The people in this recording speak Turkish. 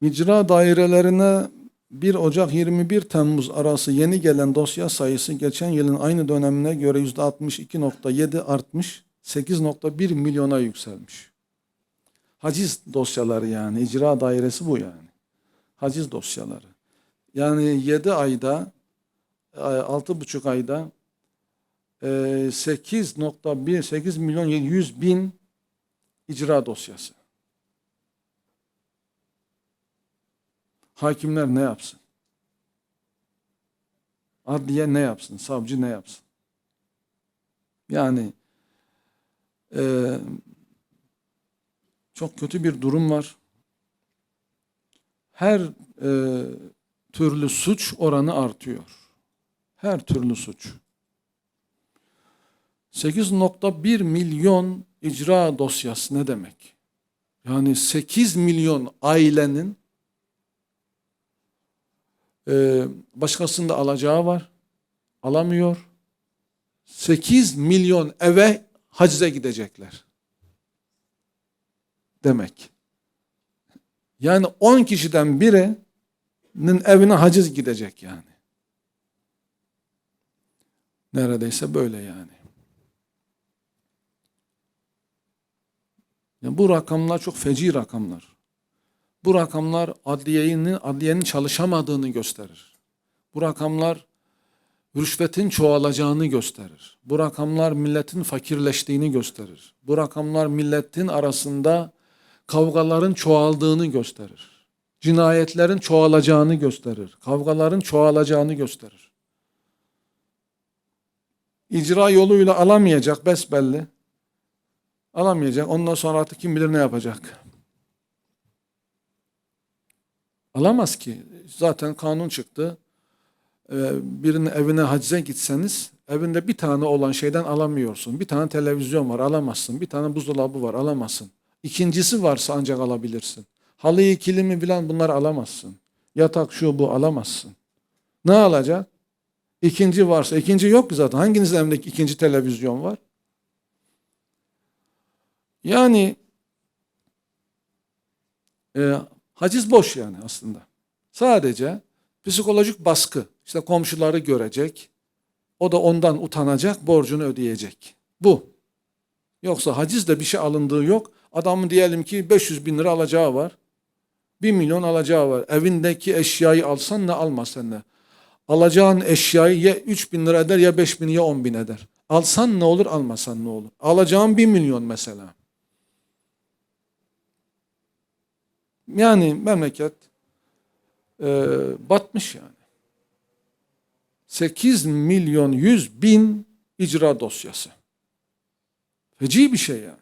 İcra dairelerine 1 Ocak 21 Temmuz arası yeni gelen dosya sayısı geçen yılın aynı dönemine göre %62.7 artmış, 8.1 milyona yükselmiş. Haciz dosyaları yani, icra dairesi bu yani. Haciz dosyaları. Yani 7 ayda, 6,5 ayda e, 8.1, 8 milyon 700 bin icra dosyası. Hakimler ne yapsın? Adliye ne yapsın? Savcı ne yapsın? Yani e, çok kötü bir durum var. Her e, türlü suç oranı artıyor. Her türlü suç. 8.1 milyon icra dosyası ne demek? Yani 8 milyon ailenin ee, başkasında alacağı var. Alamıyor. 8 milyon eve hacize gidecekler. Demek. Yani 10 kişiden birinin evine haciz gidecek yani. Neredeyse böyle yani. yani bu rakamlar çok feci rakamlar. Bu rakamlar adliyenin, adliyenin çalışamadığını gösterir. Bu rakamlar rüşvetin çoğalacağını gösterir. Bu rakamlar milletin fakirleştiğini gösterir. Bu rakamlar milletin arasında kavgaların çoğaldığını gösterir. Cinayetlerin çoğalacağını gösterir. Kavgaların çoğalacağını gösterir. İcra yoluyla alamayacak besbelli. Alamayacak. Ondan sonra artık kim bilir ne yapacak. Alamaz ki. Zaten kanun çıktı. Ee, birinin evine hacize gitseniz evinde bir tane olan şeyden alamıyorsun. Bir tane televizyon var alamazsın. Bir tane buzdolabı var alamazsın. İkincisi varsa ancak alabilirsin. Halıyı, kilimi bilen bunları alamazsın. Yatak şu bu alamazsın. Ne alacak? İkinci varsa. ikinci yok ki zaten. Hanginizin evinde ikinci televizyon var? Yani e, Haciz boş yani aslında. Sadece psikolojik baskı. İşte komşuları görecek. O da ondan utanacak, borcunu ödeyecek. Bu. Yoksa hacizle bir şey alındığı yok. Adamın diyelim ki 500 bin lira alacağı var. 1 milyon alacağı var. Evindeki eşyayı alsan ne almasan ne. Alacağın eşyayı ya 3 bin lira eder ya 5 bin ya 10 bin eder. Alsan ne olur almasan ne olur. Alacağın 1 milyon mesela. Yani memleket e, batmış yani. 8 milyon 100 bin icra dosyası. Feci bir şey yani.